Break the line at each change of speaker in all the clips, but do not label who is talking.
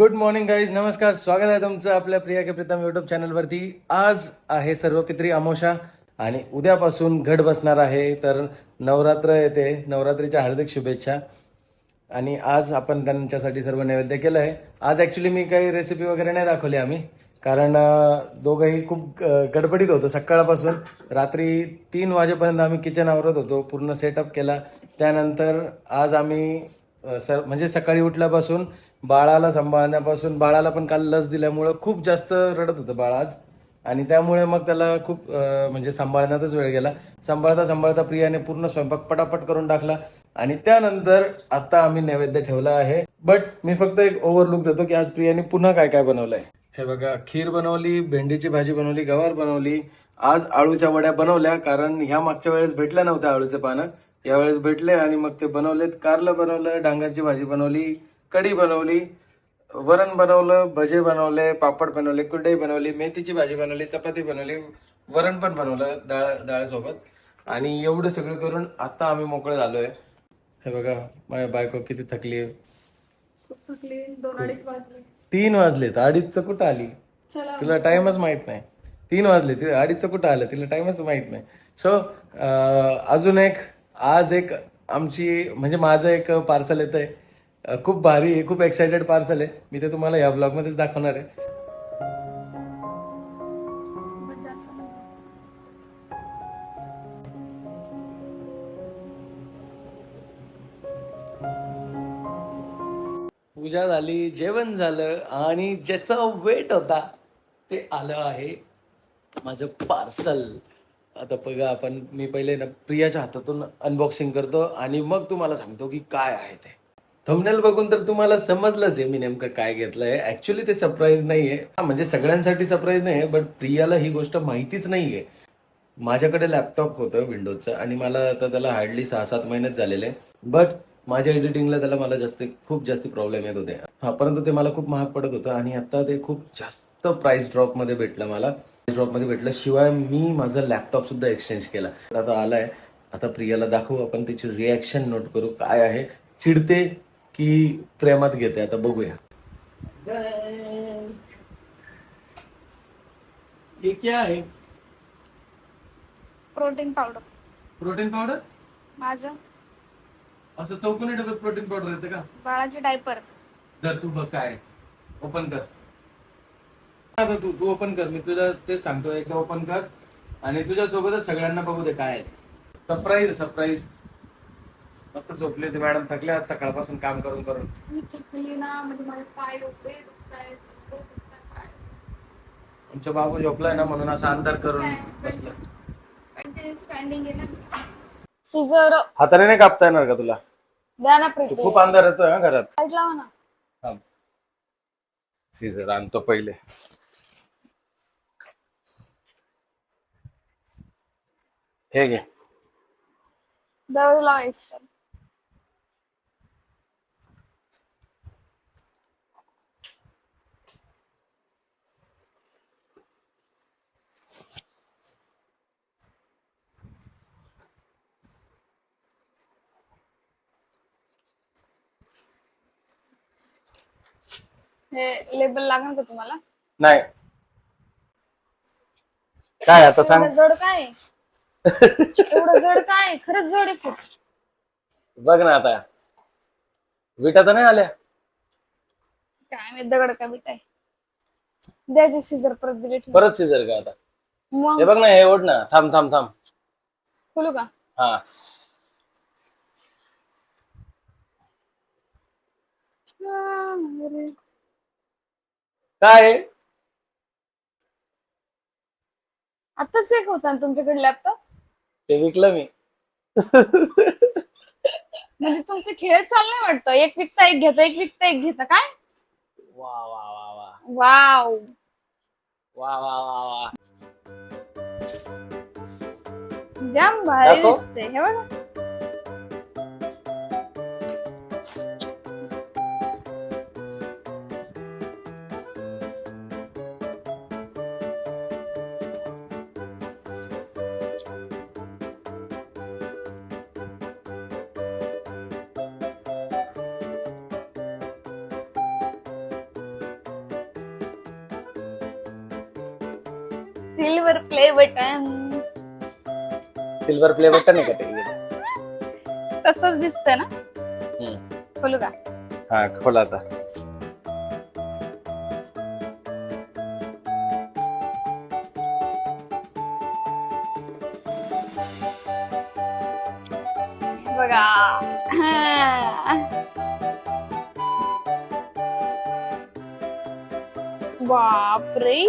Good morning guys नमस्कार. स्वागत आहे तुमचं आपल्या प्रिया के प्रीतम युट्यूब चॅनलवरती आज आहे सर्व पित्री अमोशा आणि उद्यापासून घट बसणार आहे. तर नवरात्र येते. नवरात्रीच्या हार्दिक शुभेच्छा. आणि आज आपण त्यांच्यासाठी सर्व नैवेद्य केलं आहे. आज ॲक्च्युली मी काही रेसिपी वगैरे नाही दाखवली आम्ही. कारण दोघंही खूप गडबडीत होतो सकाळपासून. रात्री तीन वाजेपर्यंत आम्ही किचन आवरत होतो. पूर्ण सेटअप केला. त्यानंतर आज आम्ही सर म्हणजे सकाळी उठल्यापासून बाळाला सांभाळण्यापासून बाळाला पण काल लस दिल्यामुळं खूप जास्त रडत होतं बाळ आज. आणि त्यामुळे मग त्याला खूप म्हणजे सांभाळण्यातच वेळ गेला. सांभाळता सांभाळता प्रियाने पूर्ण स्वयंपाक पटापट करून टाकला. आणि त्यानंतर आता आम्ही नैवेद्य ठेवला आहे. बट मी फक्त एक ओव्हरलुक देतो की आज प्रियाने पुन्हा काय काय बनवलंय. हे बघा खीर बनवली भेंडीची भाजी बनवली गवार बनवली. आज आळूच्या वड्या बनवल्या कारण ह्या मागच्या वेळेस भेटल्या नव्हत्या आळूचे पानं. यावेळेस भेटले आणि मग ते बनवलेत. कारलं बनवलं डांगरची भाजी बनवली. कढी बनवली वरण बनवलं भजे बनवले पापड बनवले कुरडई बनवली मेथीची भाजी बनवली चपाती बनवली वरण पण बनवलं डाळ डाळसोबत. आणि एवढं सगळं करून आता आम्ही मोकळे झालोय. हे बघा माझ्या बायको किती थकली
अडीच
तीन वाजले तर अडीचचं कुठं आली? तुला टाइमच माहीत नाही. तीन वाजले. ती अडीचचं कुठं आलं? तिला टाइमच माहीत नाही. सो अजून एक आज एक आमची म्हणजे माझं एक पार्सल येत आहे खूप भारी आहे खूप एक्सायटेड पार्सल आहे. मी ते तुम्हाला या ब्लॉगमध्येच दाखवणार आहे. पूजा झाली जेवण झालं आणि ज्याचा वेट होता ते आलं आहे माझं पार्सल आता बघा आपण मी पहिले ना प्रियाच्या हातातून अनबॉक्सिंग करतो आणि मग तुम्हाला सांगतो की काय आहे ते. थंबनेल बघून तर तुम्हाला समजलंच आहे मी नेमकं काय घेतलंय. ऍक्च्युली ते सरप्राईज नाहीये. हा, म्हणजे सगळ्यांसाठी सरप्राईज नाहीये बट प्रियाला ही गोष्ट माहितीच नाहीये. माझ्याकडे लॅपटॉप होतं विंडोजचं आणि मला आता त्याला हार्डली सहा सात महिनेच झालेले. बट माझ्या एडिटिंगला त्याला मला जास्त खूप जास्त प्रॉब्लेम येत होते. हा परंतु ते मला खूप महाग पडत होतं आणि आता ते खूप जास्त प्राइस ड्रॉपमध्ये भेटलं मला. प्राइस ड्रॉपमध्ये भेटलं शिवाय मी माझा लॅपटॉप सुद्धा एक्सचेंज केला. आता आलाय. आता प्रियाला दाखवू आपण त्याची रिॲक्शन नोट करू काय आहे. चिडते की प्रेमात घेते. आता बघूया. ये क्या है
प्रोटीन पावडर.
Protein powder?
माझं.
असं चौकोनी डब्यात प्रोटीन पावडर येतं का?
बाळाचे डायपर.
जर तू बघ काय ओपन कर. आता तू तू ओपन कर. मी तुला तेच सांगतो. एकदा ओपन कर. आणि तुझ्या सोबतच सगळ्यांना बघू दे काय आहे. सरप्राईज सरप्राईज मस्त झोपली होती मॅडम थकले आज सकाळपासून काम करून करून.
मी थकली ना म्हणजे माझे पाय होते दुखतायत, डोकं दुखतंय, पाय.
आमच्या बाबू झोपलाय ना म्हणून असा अंधार करून बसला.
आणि ते स्टँडिंग आहे ना सिझर
हाताने नाही कापता येणार का तुला?
द्या ना
तू
प्रीती
खूप अंधार येतोय हा घरात.
साईड लावा ना.
थांब. सीझर आणतो पहिले. हे घे.
दरवाजा लावायचं हे लेबल लागणार का तुम्हाला?
नाही. काय आता सांग.
एवढं जड काय? आहे? एवढं जड काय? आहे? खरंच जड आहे खूप.
बघ ना आता. विटा तर नाही आल्या.
काय माहीत दगड का बिटाय द्या ते सिझर परत दिले ठेवून.
परत सीझर का आता? हे बघ ना हे ओढ ना. थांब थांब थांब.
खोलू का?
हा. काय?
आताच एक होता ना तुमच्याकडे लॅपटॉप
ते विकलं मी.
म्हणजे तुमचे खेळ चालले वाटतं? एक विकता एक घेता एक विकता एक घेता. काय?
वा वा वा वा.
वाव.
वा वा वा वा.
जाम भारी
दाखव.
दिसते हे बघा. Silver play button
silver play button आहे का ते?
तसंच दिसतंय ना. खोलू का?
हा खोला आता.
बघा. बापरे.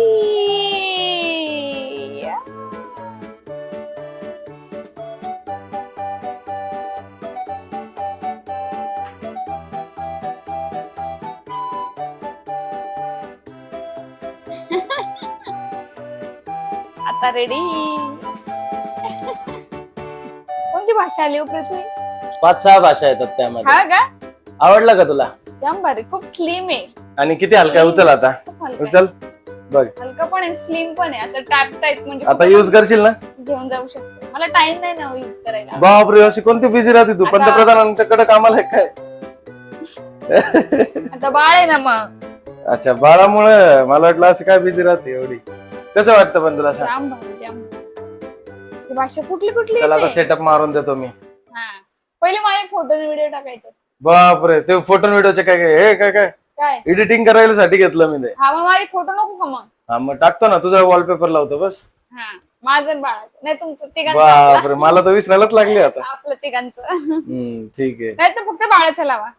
आता रेडी कोणती भाषा आली हो पृथ्वी?
पाच सहा भाषा येतात त्यामध्ये.
हा का?
आवडला का तुला?
जाम भारी खूप स्लिम आहे.
आणि किती हलका आहे? उचल आता.
खूप हलका आहे.
उचल. बघ.
हलका पण आहे स्लिम पण आहे. असं टॅप टाईप म्हणजे
आता
कुठं
युज करशील ना?
पण घेऊन जाऊ शकतो. मला टाइम नाही ना युज करायला.
बापरे अशी कोणती बिझी राहते तू?
आता-
पंतप्रधानांच्याकडे कामाला आहे काय?
आता बाळ आहे ना मग.
अच्छा बाळामुळे मला वाटलं असं काय बिझी राहते एवढी. कसं वाटतं पण तुला? सांग
जाम भारी जाम ही भाषा कुठली कुठली
चला आता
येते?
सेटअप मारून देतो मी.
हा. पहिले माझे फोटो व्हिडिओ टाकायचे.
बापरे ते फोटो व्हिडिओचे काय काय हे काय काय?
काय?
एडिटिंग करायला साठी घेतलं मी ते.
हा मग माझे फोटो नको का मग?
हा मग टाकतो ना तुझा वॉलपेपर लावतो बस.
हा माझं बाळ. नाही तुमचं तिघांचं.
बापरे मला तर विसरायलाच लागले आता.
आपलं तिघांचं.
हम्म ठीक आहे.
नाही तर फक्त बाळाचं लावा.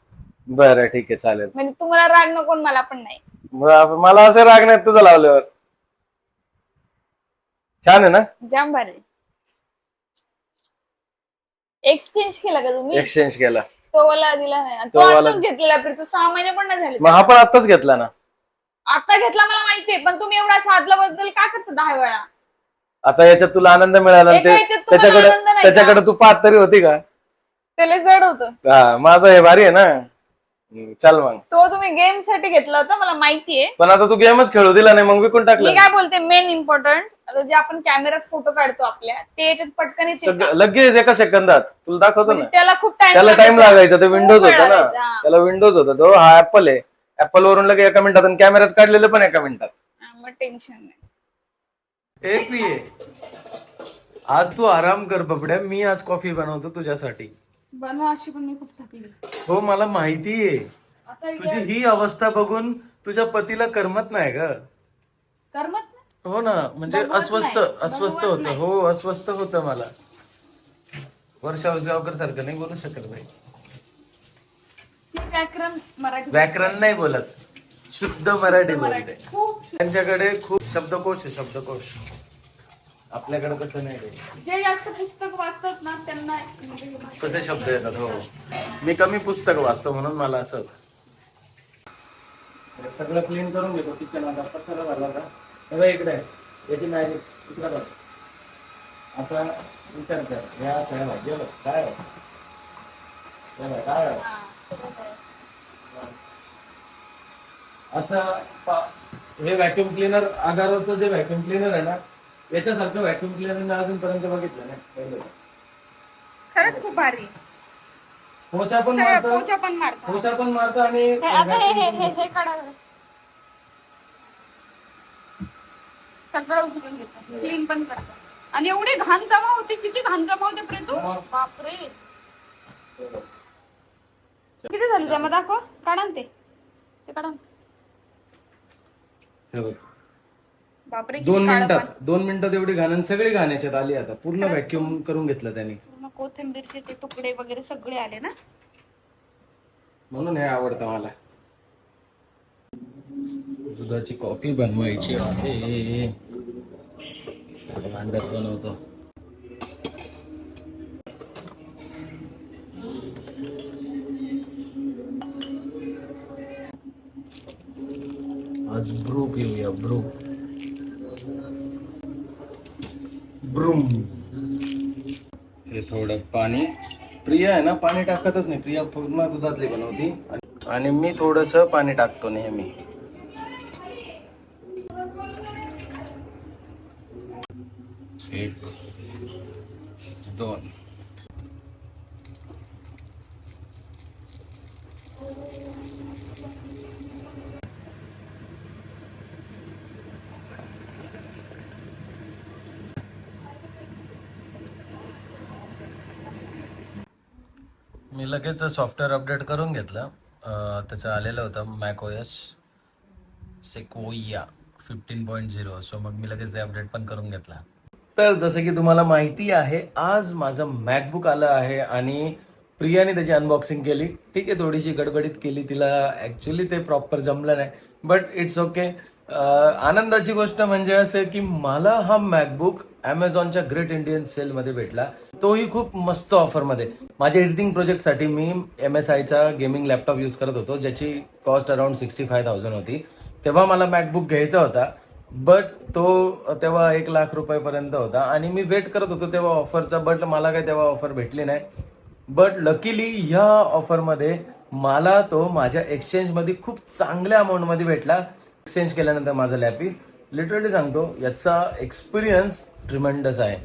बरं ठीक आहे चालेल.
म्हणजे तुम्हाला राग नको आणि मला पण नाही.
मग मला असं राग नाही तुझं लावल्यावर. छान आहे ना?
जाम भारी एक्सचेंज केला का तुम्ही?
एक्सचेंज केला.
तो वाला दिला नाही. तो
तो वाला-
आताच घेतलेला पण तो सहा महिने पण नाही झाले.
मग हा पण आत्ताच घेतला ना?
आता घेतला मला माहितीये पण तुम्ही एवढा साधला बद्दल का करता दहा वेळा?
आता याच्यात तुला आनंद मिळाला आणि
एका
ते
याच्यात तुम्हाला
त्याच्याकडे
आनंद नाही
त्याच्याकडे तू पाहत तरी होती का?
त्याला जड होतं.
हा माझं हे भारी आहे ना? हम्म, चल मग.
तो तुम्ही गेमसाठी घेतला होता मला माहितीये.
पण आता तू गेमच खेळू दिला नाही मग विकून
मी
टाकलं?
काय बोलते मेन इम्पॉर्टंट आता जे आपण कॅमेऱ्यात फोटो काढतो आपल्या ते याच्यात पटकन येते का?
सगळं लगेच एका सेकंदात. तुला दाखवतो ना.
म्हणजे त्याला खूप टाइम
त्याला टाइम लागायचा ते विंडोज होता ना.
हा.
त्याला विंडोज होता. तो हा ऍपल आहे. ऍपल वरून लगे एका मिनिटात आणि कॅमेऱ्यात काढलेलं पण एका मिनिटात.
मग टेन्शन नाही.
प्रिय आज तू आराम कर बबड्या. मी आज कॉफी बनवतो तुझ्यासाठी.
बनवा अशी पण मी खूप थकली.
हो मला माहिती आहे. तुझी ही अवस्था बघून तुझ्या पतीला करमत नाही ग.
करमत
हो ना म्हणजे अस्वस्थ
नाही,
अस्वस्थ होतं.
नाही.
हो अस्वस्थ होतं मला. वर्षा गावकर सारखं नाही बोलू शकत बाई.
व्याकरण मराठी
व्याकरण नाही बोलत. शुद्ध मराठी
मराठी.
बोलते.
खूप
त्यांच्याकडे खूप शब्दकोश आहे शब्दकोश. आपल्याकडे कसं नाही रे.
जे जास्त पुस्तक वाचतात ना त्यांना म्हणजे हे
कसे शब्द येतात हो मी कमी पुस्तक वाचतो म्हणून मला असं. सगळं क्लीन करून घेतो किचन आता पसारा झाला का सगळं इकडे आहे. याची मॅजिक इकडे बघ आता विचार कर बघ, हे बघ, काय आहे? हे बघ, काय आहे? असं पा- हे व्हॅक्युम क्लिनर आगाराचं जे व्हॅक्युम क्लिनर आहे ना याच्यासारखं व्हॅक्युम क्लिनर अजूनपर्यंत बघितलं नाही.
खरंच खूप भारी.
पोचा पण
सगळं
मारतं.
पोचा पण मारतात
पोचा पण मारतं आणि
हे- आता हे हे हे हे काढा. सगळं उचलून घेतात क्लीन पण करतात आणि एवढी घाण जमा होते किती घाण जमा होते प्रेतू
मग.
बापरे. किती झाली? जमा दाखव. काढा ना ते. ते काढा ना.
हे बघ.
बापरे किती
दोन
काळं
मिनिटात. दोन मिनिटात एवढी घाण सगळी घाण याच्यात आली आता. पूर्ण व्हॅक्युम करून घेतलं त्यांनी.
पूर्ण कोथिंबीरचे ते तुकडे वगैरे सगळे आले ना?
म्हणून हे आवडतं मला. दुधाची कॉफी बनवायची आहे. भांड्यात बनवतो. आज ब्रू पिऊया ब्रू ब्रुम. हे थोडं पाणी. प्रिया आहे ना पाणी टाकतच नाही. प्रिया पूर्ण दुधातली बनवती. आणि मी थोडस पाणी टाकतो नेहमी. एक दोन. मी लगेच सॉफ्टवेअर अपडेट करून घेतलं. त्याचं आलेलं होतं macOS Sequoia fifteen point zero so मग मी लगेच ते अपडेट पण करून घेतला. तर जसं की तुम्हाला माहिती आहे आज माझं मॅकबुक आलं आहे आणि प्रियाने त्याची अनबॉक्सिंग केली. ठीक आहे थोडीशी गडबडीत केली. तिला ॲक्च्युली ते प्रॉपर जमलं नाही. बट इट्स ओके आनंदाची गोष्ट म्हणजे असं की मला हा मॅकबुक ॲमेझॉनच्या ग्रेट इंडियन सेलमध्ये भेटला. तोही खूप मस्त ऑफरमध्ये माझ्या एडिटिंग प्रोजेक्टसाठी मी एम एस आयचा गेमिंग लॅपटॉप यूज करत होतो ज्याची cost around sixty five thousand होती. तेव्हा मला मॅकबुक घ्यायचा होता बट तो तेव्हा एक लाख रुपयापर्यंत होता. आणि मी वेट करत होतो तेव्हा ऑफरचा बट मला काही तेव्हा ऑफर भेटली नाही. बट लकीली ह्या ऑफरमध्ये मला तो माझ्या एक्सचेंजमध्ये खूप चांगल्या अमाऊंटमध्ये भेटला. एक्सचेंज केल्यानंतर माझा लॅपी लिटरली सांगतो याचा एक्सपिरियन्स ट्रिमेंडस आहे.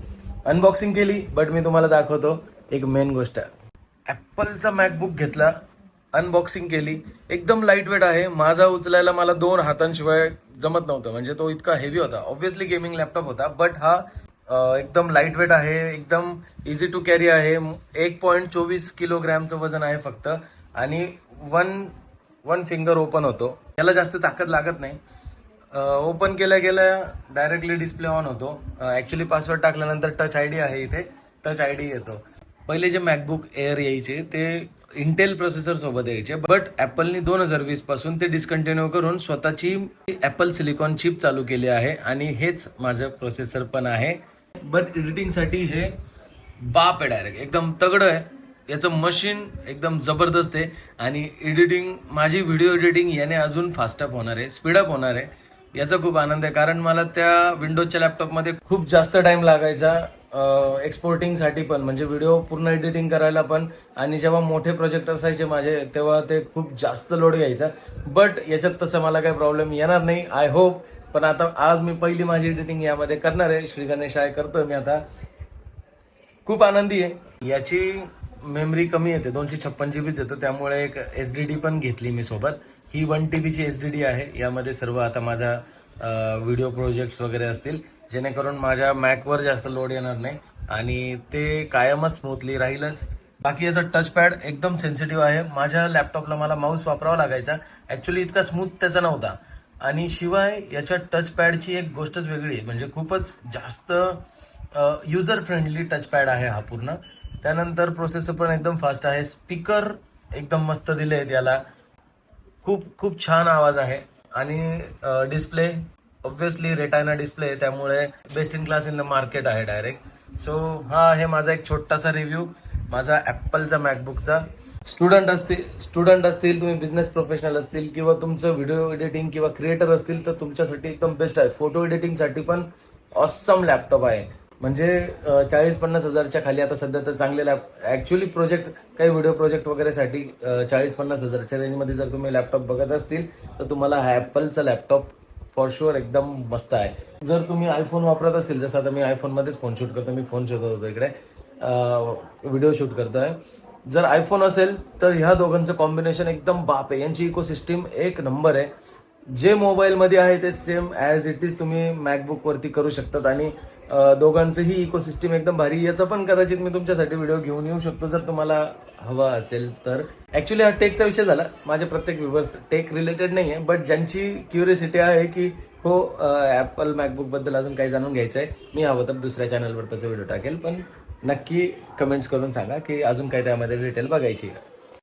अनबॉक्सिंग केली बट मी तुम्हाला दाखवतो एक मेन गोष्ट. ॲपलचा मॅकबुक घेतला अनबॉक्सिंग केली. एकदम लाइट वेट आहे. माझा उचलायला मला दोन हातांशिवाय जमत नव्हतं. म्हणजे तो इतका हेवी होता. ऑब्व्हियसली गेमिंग लॅपटॉप होता बट हा एकदम लाइट वेट आहे. एकदम इझी टू कॅरी आहे. एक पॉईंट चोवीस किलोग्रॅमचं वजन आहे फक्त. आणि वन वन फिंगर ओपन होतो. याला जास्त ताकद लागत नाही. ओपन केल्या गेल्या डायरेक्टली डिस्प्ले ऑन होतो. ॲक्च्युली पासवर्ड टाकल्यानंतर टच आय डी आहे इथे. टच आय डी येतो. पहिले जे मॅकबुक एअर यायचे ते इंटेल प्रोसेसर सोबत यायचे. बट ॲपलनी दोन हजार वीसपासून ते डिस्कंटिन्यू करून स्वतःची ॲपल सिलिकॉन चिप चालू केली आहे. आणि हेच माझं प्रोसेसर पण आहे. बट एडिटिंगसाठी हे बाप आहे डायरेक्ट एकदम तगडं आहे. याचं मशीन एकदम जबरदस्त आहे. आणि एडिटिंग माझी व्हिडिओ एडिटिंग याने अजून फास्टअप होणार आहे स्पीडअप होणार आहे. याचा खूप आनंद आहे. कारण मला त्या विंडोजच्या लॅपटॉपमध्ये खूप जास्त टाईम लागायचा एक्सपोर्टिंगसाठी पण. म्हणजे व्हिडिओ पूर्ण एडिटिंग करायला पण. आणि जेव्हा मोठे प्रोजेक्ट असायचे माझे तेव्हा ते खूप जास्त लोड घ्यायचा. बट याच्यात तसं मला काही प्रॉब्लेम येणार नाही. आय होप पण आता आज मी पहिली माझी एडिटिंग यामध्ये करणार आहे. श्री गणेश आहे करतोय मी आता. खूप आनंदी आहे. याची मेमरी कमी येते दोनशे छप्पन जी बीच येतं त्यामुळे एक एस डी डी पण घेतली मी सोबत. ही वन टी बीची एस डी डी आहे यामध्ये सर्व आता माझा व्हिडिओ प्रोजेक्ट्स वगैरे असतील जेणेकरून माझ्या मॅकवर जास्त लोड येणार नाही. आणि ते कायमच स्मूथली राहीलच. बाकी याचा टचपॅड एकदम सेन्सिटिव्ह आहे. माझ्या लॅपटॉपला मला माऊस वापरावा लागायचा. ॲक्च्युली इतका स्मूथ त्याचा नव्हता. आणि शिवाय याच्या टचपॅडची एक गोष्टच वेगळी आहे. म्हणजे खूपच जास्त युजर फ्रेंडली टचपॅड आहे हा पूर्ण. त्यानंतर प्रोसेसर पण एकदम फास्ट आहे. स्पीकर एकदम मस्त दिले आहेत याला. खूप खूप छान आवाज आहे. आणि डिस्प्ले ऑब्व्हियसली रेटायना डिस्प्ले आहे. त्यामुळे best in class in the market आहे डायरेक्ट सो हा आहे माझा एक छोटासा रिव्ह्यू माझा ॲपलचा मॅकबुकचा स्टुडंट असतील स्टुडंट असतील तुम्ही बिझनेस प्रोफेशनल असतील किंवा तुमचं व्हिडिओ एडिटिंग किंवा क्रिएटर असतील तर तुमच्यासाठी एकदम बेस्ट आहे. फोटो एडिटिंगसाठी पण ऑसम लॅपटॉप आहे. म्हणजे चाळीस पन्नास हजारच्या खाली आता सध्या तर चांगले लॅप ॲक्च्युली प्रोजेक्ट काही व्हिडिओ प्रोजेक्ट वगैरेसाठी चाळीस पन्नास हजारच्या रेंजमध्ये जर तुम्ही लॅपटॉप बघत असतील तर तुम्हाला हा ॲपलचा लॅपटॉप फॉर शुअर एकदम मस्त आहे. जर तुम्ही आयफोन वापरत असतील जसं आता मी आयफोनमध्येच फोन शूट करतो मी फोन शोधत होतो इकडे व्हिडिओ शूट करतो आहे जर आयफोन असेल तर ह्या दोघांचं कॉम्बिनेशन एकदम बाप आहे. यांची इकोसिस्टीम एक नंबर आहे. जे मोबाईलमध्ये आहे ते सेम ॲज इट इज तुम्ही मॅकबुकवरती करू शकतात आणि दोघांचंही इकोसिस्टीम एकदम भारी. याचा पण कदाचित मी तुमच्यासाठी व्हिडिओ घेऊन येऊ शकतो जर तुम्हाला हवा असेल तर. ॲक्च्युली हा टेकचा विषय झाला. माझे प्रत्येक व्ह्युअर्स टेक रिलेटेड नाही आहे बट ज्यांची क्युरिसिटी आहे की हो ॲपल मॅकबुकबद्दल अजून काही जाणून घ्यायचं आहे मी हवं तर दुसऱ्या चॅनलवर त्याचा व्हिडिओ टाकेल. पण नक्की कमेंट्स करून सांगा की अजून काय त्यामध्ये डिटेल बघायची आहे.